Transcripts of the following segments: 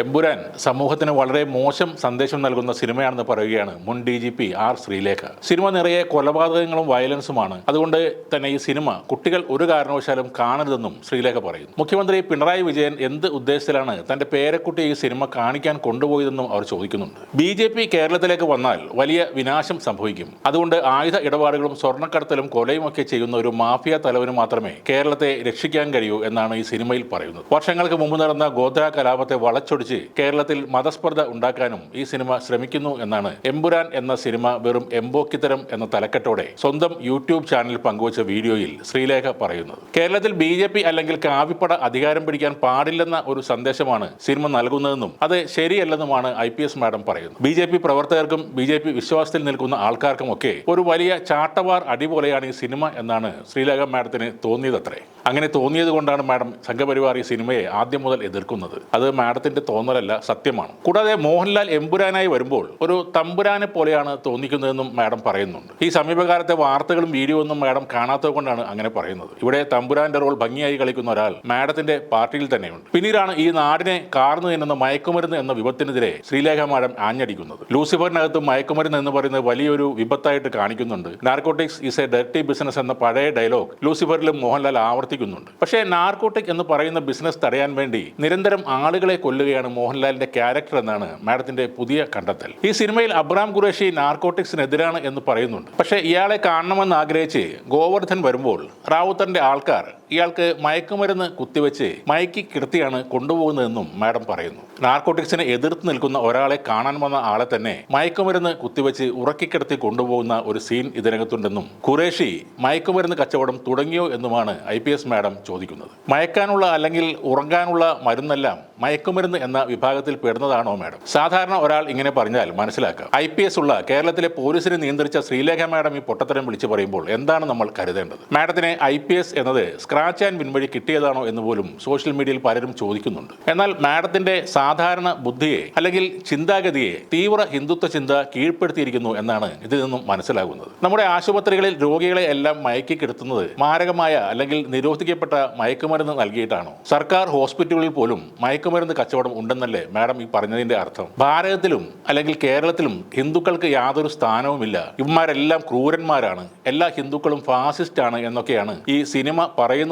എമ്പുരാൻ സമൂഹത്തിന് വളരെ മോശം സന്ദേശം നൽകുന്ന സിനിമയാണെന്ന് പറയുകയാണ് മുൻ D G P R Sreelekha. Cinema നിറയെ കൊലപാതകങ്ങളും വയലൻസുമാണ്. അതുകൊണ്ട് തന്നെ ഈ സിനിമ കുട്ടികൾ ഒരു കാരണവശാലും കാണരുതെന്നും ശ്രീലേഖ പറയുന്നു. മുഖ്യമന്ത്രി പിണറായി വിജയൻ എന്ത് ഉദ്ദേശത്തിലാണ് തന്റെ പേരക്കുട്ടി ഈ സിനിമ കാണിക്കാൻ കൊണ്ടുപോയതെന്നും അവർ ചോദിക്കുന്നുണ്ട്. ബി ജെ പി കേരളത്തിലേക്ക് വന്നാൽ വലിയ വിനാശം സംഭവിക്കും. അതുകൊണ്ട് ആയുധ ഇടപാടുകളും സ്വർണക്കടത്തലും കൊലയും ഒക്കെ ചെയ്യുന്ന ഒരു മാഫിയ തലവന് മാത്രമേ കേരളത്തെ രക്ഷിക്കാൻ കഴിയൂ എന്നാണ് ഈ സിനിമയിൽ പറയുന്നത്. വർഷങ്ങൾക്ക് മുമ്പ് നടന്ന ഗോത്ര കലാപത്തെ വളച്ചൊടിച്ച് കേരളത്തിൽ മതസ്പർദ്ധ ഉണ്ടാക്കാനും ഈ സിനിമ ശ്രമിക്കുന്നു എന്നാണ് എമ്പുരാൻ എന്ന സിനിമ വെറും എംബോക്കിത്തരം എന്ന തലക്കെട്ടോടെ സ്വന്തം യൂട്യൂബ് ചാനൽ പങ്കുവച്ച വീഡിയോയിൽ ശ്രീലേഖ പറയുന്നത്. കേരളത്തിൽ ബി ജെ പി അല്ലെങ്കിൽ കാവിപ്പട അധികാരം പിടിക്കാൻ പാടില്ലെന്ന ഒരു സന്ദേശമാണ് സിനിമ നൽകുന്നതെന്നും അത് ശരിയല്ലെന്നുമാണ് ഐ പി എസ് മാഡം പറയുന്നത്. ബി ജെ പി പ്രവർത്തകർക്കും ബി ജെ പി വിശ്വാസത്തിൽ നിൽക്കുന്ന ആൾക്കാർക്കും ഒക്കെ ഒരു വലിയ ചാട്ടവാർ അടി പോലെയാണ് ഈ സിനിമ എന്നാണ് ശ്രീലേഖ മാഡത്തിന് തോന്നിയതത്രേ. അങ്ങനെ തോന്നിയത് കൊണ്ടാണ് മാഡം സംഘപരിവാർ ഈ സിനിമയെ ആദ്യം മുതൽ എതിർക്കുന്നത്. അത് മാഡത്തിന്റെ തോന്നലല്ല സത്യമാണ്. കൂടാതെ മോഹൻലാൽ എമ്പുരാനായി വരുമ്പോൾ ഒരു തമ്പുരാനെ പോലെയാണ് തോന്നിക്കുന്നതെന്നും മാഡം പറയുന്നുണ്ട്. ഈ സമീപകാലത്തെ വാർത്തകളും വീഡിയോ ഒന്നും മാഡം കാണാത്തത് കൊണ്ടാണ് അങ്ങനെ പറയുന്നത്. ഇവിടെ തമ്പുരാന്റെ റോൾ ഭംഗിയായി കളിക്കുന്ന ഒരാൾ മാഡത്തിന്റെ പാർട്ടിയിൽ തന്നെയുണ്ട്. പിന്നീടാണ് ഈ നാടിനെ കാർന്നു തിന്നുന്ന മയക്കുമരുന്ന് എന്ന വിപത്തിനെതിരെ ശ്രീലേഖ മാഡം ആഞ്ഞടിക്കുന്നത്. ലൂസിഫറിനകത്ത് മയക്കുമരുന്ന് എന്ന് പറയുന്നത് വലിയൊരു വിപത്തായിട്ട് കാണിക്കുന്നുണ്ട്. Narcotics is a dirty business എന്ന പഴയ ഡയലോഗ് ലൂസിഫറിലും മോഹൻലാൽ ആവർത്തിക്കുന്നുണ്ട് പക്ഷേ നാർക്കോട്ടിക് എന്ന് പറയുന്ന ബിസിനസ് തടയാൻ വേണ്ടി നിരന്തരം ആളുകളെ കൊല്ലുകയാണ് മോഹൻലാലിന്റെ ക്യാരക്ടർ എന്നാണ് മാഡത്തിന്റെ പുതിയ കണ്ടെത്തൽ. ഈ സിനിമയിൽ അബ്രാം ഖുറേഷി നാർക്കോട്ടിക്സിനെതിരാണ് എന്ന് പറയുന്നുണ്ട്. പക്ഷേ ഇയാളെ കാണണമെന്ന് ആഗ്രഹിച്ച് ഗോവർദ്ധൻ വരുമ്പോൾ റാവുത്തറിന്റെ ആൾക്കാർ ഇയാൾക്ക് മയക്കുമരുന്ന് കുത്തിവെച്ച് മയക്കി കിടത്തിയാണ് കൊണ്ടുപോകുന്നതെന്നും മാഡം പറയുന്നു. നാർക്കോട്ടിക്സിനെ എതിർത്ത് നിൽക്കുന്ന ഒരാളെ കാണാൻ വന്ന ആളെ തന്നെ മയക്കുമരുന്ന് കുത്തിവെച്ച് ഉറക്കിക്കിടത്തി കൊണ്ടുപോകുന്ന ഒരു സീൻ ഇതിനകത്തുണ്ടെന്നും ഖുറേഷി മയക്കുമരുന്ന് കച്ചവടം തുടങ്ങിയോ എന്നുമാണ് ഐ പി എസ് മാഡം ചോദിക്കുന്നത്. മയക്കാനുള്ള അല്ലെങ്കിൽ ഉറങ്ങാനുള്ള മരുന്നെല്ലാം മയക്കുമരുന്ന് എന്ന വിഭാഗത്തിൽ പെടുന്നതാണോ മാഡം? സാധാരണ ഒരാൾ ഇങ്ങനെ പറഞ്ഞാൽ മനസ്സിലാക്കാം. ഐ പി എസ് ഉള്ള കേരളത്തിലെ പോലീസിനെ നിയന്ത്രിച്ച ശ്രീലേഖ മാഡം ഈ പൊട്ടത്തരം വിളിച്ചു പറയുമ്പോൾ എന്താണ് നമ്മൾ കരുതേണ്ടത്? മാഡത്തിനെ ഐ പി എസ് എന്നത് സ്ക്രാച്ച് ആൻഡ് വിൻ വഴി കിട്ടിയതാണോ എന്ന് പോലും സോഷ്യൽ മീഡിയയിൽ പലരും ചോദിക്കുന്നുണ്ട്. എന്നാൽ മാഡത്തിന്റെ സാധാരണ ബുദ്ധിയെ അല്ലെങ്കിൽ ചിന്താഗതിയെ തീവ്ര ഹിന്ദുത്വ ചിന്ത കീഴ്പ്പെടുത്തിയിരിക്കുന്നു എന്നാണ് ഇതിൽ നിന്നും മനസ്സിലാകുന്നത്. നമ്മുടെ ആശുപത്രികളിൽ രോഗികളെ എല്ലാം മയക്കി കിടത്തുന്നത് മാരകമായ അല്ലെങ്കിൽ നിരോധിക്കപ്പെട്ട മയക്കുമരുന്ന് നൽകിയിട്ടാണോ? സർക്കാർ ഹോസ്പിറ്റലുകളിൽ പോലും മയക്കുമരുന്ന് കച്ചവടം ഉണ്ടെന്നല്ലേ മാഡം ഈ പറഞ്ഞതിന്റെ അർത്ഥം? ഭാരതത്തിലും അല്ലെങ്കിൽ കേരളത്തിലും ഹിന്ദുക്കൾക്ക് യാതൊരു സ്ഥാനവുമില്ല. ഇവന്മാരെല്ലാം ക്രൂരന്മാരാണ്. എല്ലാ ഹിന്ദുക്കളും ഫാസിസ്റ്റ് ആണ് എന്നൊക്കെയാണ് ഈ സിനിമ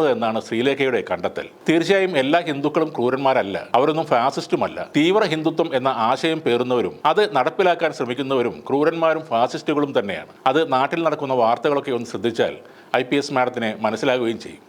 പറയുന്നത് എന്നാണ് ശ്രീലേഖയുടെ കണ്ടെത്തൽ. തീർച്ചയായും എല്ലാ ഹിന്ദുക്കളും ക്രൂരന്മാരല്ല. അവരൊന്നും ഫാസിസ്റ്റുമല്ല. തീവ്ര ഹിന്ദുത്വം എന്ന ആശയം പേറുന്നവരും അത് നടപ്പിലാക്കാൻ ശ്രമിക്കുന്നവരും ക്രൂരന്മാരും ഫാസിസ്റ്റുകളും തന്നെയാണ്. അത് നാട്ടിൽ നടക്കുന്ന വാർത്തകളൊക്കെ ഒന്ന് ശ്രദ്ധിച്ചാൽ ഐ പി എസ് മാഡത്തിന് മനസ്സിലാകുകയും ചെയ്യും.